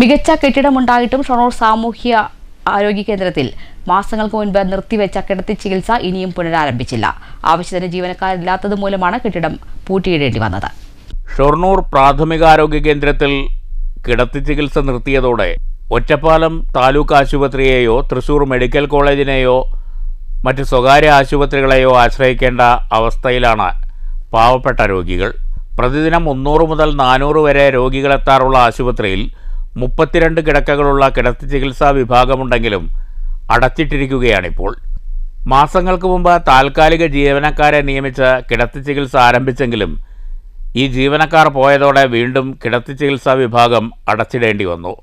മികച്ച കെട്ടിടമുണ്ടായിട്ടും ഷൊർണൂർ സാമൂഹ്യ ആരോഗ്യ കേന്ദ്രത്തിൽ മാസങ്ങൾക്ക് മുൻപ് നിർത്തിവെച്ച കിടത്തി ചികിത്സ ഇനിയും പുനരാരംഭിച്ചില്ല. ആവശ്യത്തിന് ജീവനക്കാരില്ലാത്തത് മൂലമാണ് കെട്ടിടം പൂട്ടിയിടേണ്ടി വന്നത്. ഷൊർണൂർ പ്രാഥമികാരോഗ്യ കേന്ദ്രത്തിൽ കിടത്തി ചികിത്സ നിർത്തിയതോടെ ഒറ്റപ്പാലം താലൂക്ക് ആശുപത്രിയെയോ തൃശൂർ മെഡിക്കൽ കോളേജിനെയോ മറ്റ് സ്വകാര്യ ആശുപത്രികളെയോ ആശ്രയിക്കേണ്ട അവസ്ഥയിലാണ് പാവപ്പെട്ട രോഗികൾ. പ്രതിദിനം മുന്നൂറ് മുതൽ നാനൂറ് വരെ രോഗികളെത്താറുള്ള ആശുപത്രിയിൽ മുപ്പത്തിരണ്ട് കിടക്കകളുള്ള കിടത്തി ചികിത്സാ വിഭാഗമുണ്ടെങ്കിലും അടച്ചിട്ടിരിക്കുകയാണിപ്പോൾ. മാസങ്ങൾക്ക് മുമ്പ് താൽക്കാലിക ജീവനക്കാരെ നിയമിച്ച് കിടത്തി ചികിത്സ ആരംഭിച്ചെങ്കിലും ഈ ജീവനക്കാർ പോയതോടെ വീണ്ടും കിടത്തി ചികിത്സാ വിഭാഗം അടച്ചിടേണ്ടി വന്നു.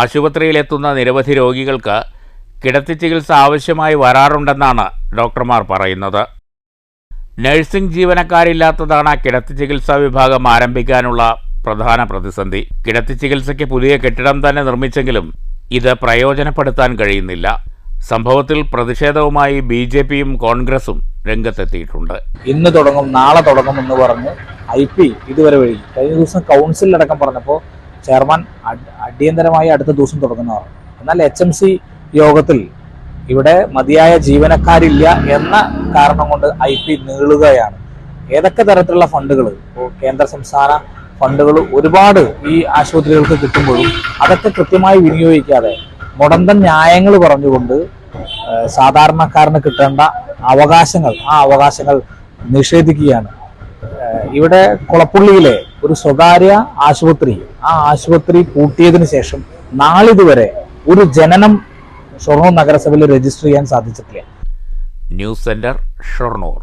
ആശുപത്രിയിലെത്തുന്ന നിരവധി രോഗികൾക്ക് കിടത്തി ചികിത്സ ആവശ്യമായി വരാറുണ്ടെന്നാണ് ഡോക്ടർമാർ പറയുന്നത്. നഴ്സിംഗ് ജീവനക്കാരില്ലാത്തതാണ് കിടത്തി ചികിത്സാ വിഭാഗം ആരംഭിക്കാനുള്ള പ്രധാന പ്രതിസന്ധി. കിടത്തി ചികിത്സയ്ക്ക് പുതിയ കെട്ടിടം തന്നെ നിർമ്മിച്ചെങ്കിലും ഇത് പ്രയോജനപ്പെടുത്താൻ കഴിയുന്നില്ല. സംഭവത്തിൽ പ്രതിഷേധവുമായി ബി ജെ പിയും കോൺഗ്രസും രംഗത്തെത്തിയിട്ടുണ്ട്. ഇന്ന് തുടങ്ങും നാളെ തുടങ്ങും എന്ന് പറഞ്ഞ് ഐ പി ഇതുവരെ വഴി കഴിഞ്ഞ ദിവസം കൗൺസിലടക്കം പറഞ്ഞപ്പോൾ ചെയർമാൻ അടിയന്തരമായി അടുത്ത ദിവസം തുടങ്ങുന്നവർ. എന്നാൽ എച്ച് എം സി യോഗത്തിൽ ഇവിടെ മതിയായ ജീവനക്കാരില്ല എന്ന കാരണം കൊണ്ട് ഐ പി നീളുകയാണ്. ഏതൊക്കെ തരത്തിലുള്ള ഫണ്ടുകൾ കേന്ദ്ര സംസ്ഥാന ഫണ്ടുകൾ ഒരുപാട് ഈ ആശുപത്രികൾക്ക് കിട്ടുമ്പോഴും അതൊക്കെ കൃത്യമായി വിനിയോഗിക്കാതെ മുടന്തൻ ന്യായങ്ങൾ പറഞ്ഞുകൊണ്ട് സാധാരണക്കാരന് കിട്ടേണ്ട അവകാശങ്ങൾ ആ അവകാശങ്ങൾ നിഷേധിക്കുകയാണ്. ഇവിടെ കുളപ്പുള്ളിയിലെ ഒരു സ്വകാര്യ ആശുപത്രി ആ ആശുപത്രി പൂട്ടിയതിന് ശേഷം നാളിതുവരെ ഒരു ജനനം ഷൊർണൂർ നഗരസഭയിൽ രജിസ്റ്റർ ചെയ്യാൻ സാധിച്ചിട്ടില്ല. News centre Shoranur.